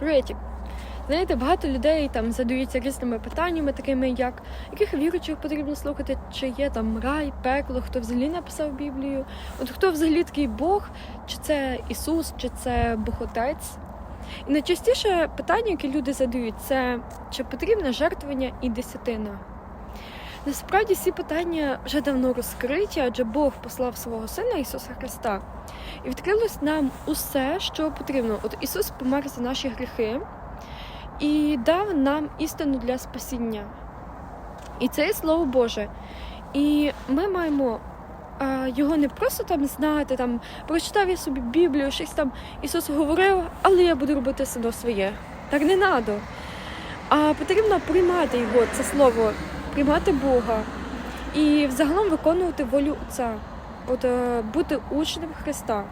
Приветик. Знаєте, багато людей там задаються різними питаннями, такими як яких віруючих потрібно слухати, чи є там рай, пекло, хто взагалі написав Біблію, от хто взагалі такий Бог, чи це Ісус, чи це Бог Отець. І найчастіше питання, яке люди задають, це чи потрібне жертвування і десятина. Насправді ці питання вже давно розкриті, адже Бог послав свого Сина Ісуса Христа. І відкрилось нам усе, що потрібно. От Ісус помер за наші гріхи і дав нам істину для спасіння. І це є Слово Боже. І ми маємо його не просто там знати, там прочитав я собі Біблію, щось там Ісус говорив, але я буду робити все своє. Так не треба. А потрібно приймати його, це слово, приймати Бога і взагалом виконувати волю Отця, от е, бути учнем Христа.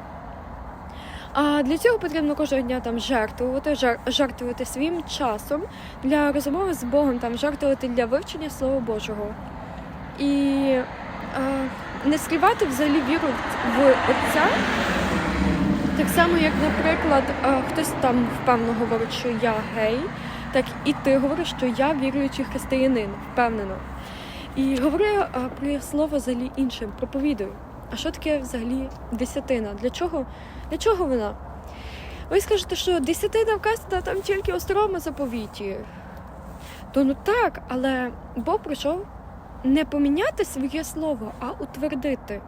А для цього потрібно кожного дня там жертвувати, жертвувати своїм часом для розмови з Богом, там жертвувати для вивчення Слова Божого. І е, не скривати взагалі віру в Отця. Так само, як, наприклад, е, хтось там впевнено говорить, що я гей, так і ти говориш, що я віруючий християнин, впевнено. І говори е, про слово взагалі іншим, проповідуй. А що таке взагалі десятина? Для чого, для чого вона? Ви скажете, що десятина вказана там тільки у старому заповіті. То ну так, але Бог прийшов не поміняти своє слово, а утвердити.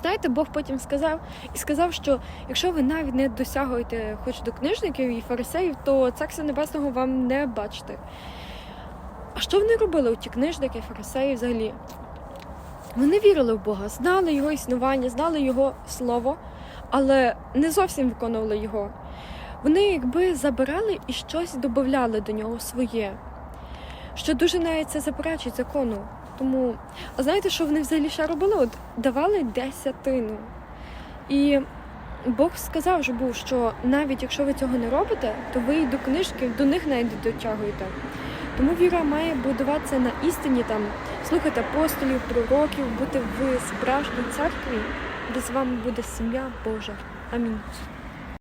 Знаєте, Бог потім сказав і сказав, що якщо ви навіть не досягуєте хоч до книжників і фарисеїв, то Царства Небесного вам не бачите. А що вони робили, у ті книжники, фарисеї взагалі? Вони вірили в Бога, знали його існування, знали його слово, але не зовсім виконували його. Вони якби забирали і щось додавали до нього своє, що дуже навіть це заперечить закону. Тому, а знаєте, що вони взагалі ще робили? От давали десятину. І Бог сказав же був, що навіть якщо ви цього не робите, то ви і до книжки до них навіть дотягуєте. Тому віра має будуватися на істині, там слухати апостолів, пророків, бути в справжній церкві, де з вами буде сім'я Божа. Амінь.